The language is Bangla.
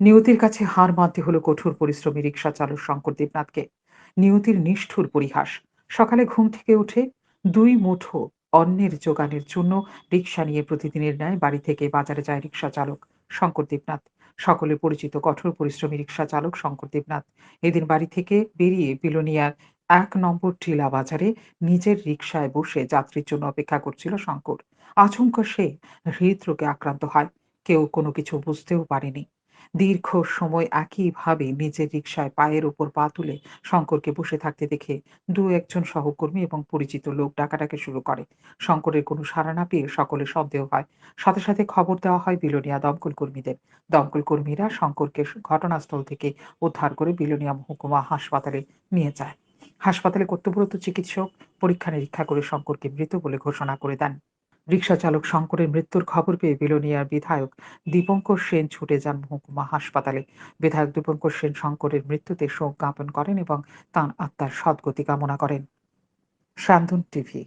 নিয়তির কাছে হার মানতে হলো কঠোর পরিশ্রমী রিক্সা চালক শঙ্কর দেবনাথকে। নিয়তির নিষ্ঠুর পরিহাস। সকালে ঘুম থেকে উঠে দুই মুঠো অন্যের যোগানের জন্য রিক্সা নিয়ে প্রতিদিনের ন্যায় বাড়ি থেকে বাজারে যায় রিক্সা চালক শঙ্কর দেবনাথ। সকলে পরিচিত কঠোর পরিশ্রমী রিক্সা চালক শঙ্কর দেবনাথ। এদিন বাড়ি থেকে বেরিয়ে বিলোনিয়ার এক নম্বর টিলা বাজারে নিজের রিক্সায় বসে যাত্রীর জন্য অপেক্ষা করছিল শঙ্কর। আচমকা সে হৃদরোগে আক্রান্ত হয়। কেউ কোনো কিছু বুঝতেও পারেনি। দীর্ঘ সময় একইভাবে নিজের রিকশায় পায়ের উপর পা তুলে শঙ্করকে বসে থাকতে দেখে দু একজন সহকর্মী এবং পরিচিত লোক ডাকাডাকি শুরু করে। শঙ্করের কোনো সাড়া না পেয়ে সকলে সন্দেহ হয়। সাথে সাথে খবর দেওয়া হয় বিলোনিয়া দমকল কর্মীদের। দমকল কর্মীরা শঙ্করকে ঘটনাস্থল থেকে উদ্ধার করে বিলোনিয়া মহকুমা হাসপাতালে নিয়ে যায়। হাসপাতালে কর্তব্যরত চিকিৎসক পরীক্ষা নিরীক্ষা করে শঙ্করকে মৃত বলে ঘোষণা করে দেন। রিকশা চালক শঙ্করের মৃত্যুর খবর পেয়ে বিলোনিয়ার বিধায়ক দীপঙ্কর সেন ছুটে যান মহকুমা হাসপাতালে। বিধায়ক দীপঙ্কর সেন শঙ্করের মৃত্যুতে শোক জ্ঞাপন করেন এবং তাঁর আত্মার সদ্গতি কামনা করেন। শান্তন টিভি।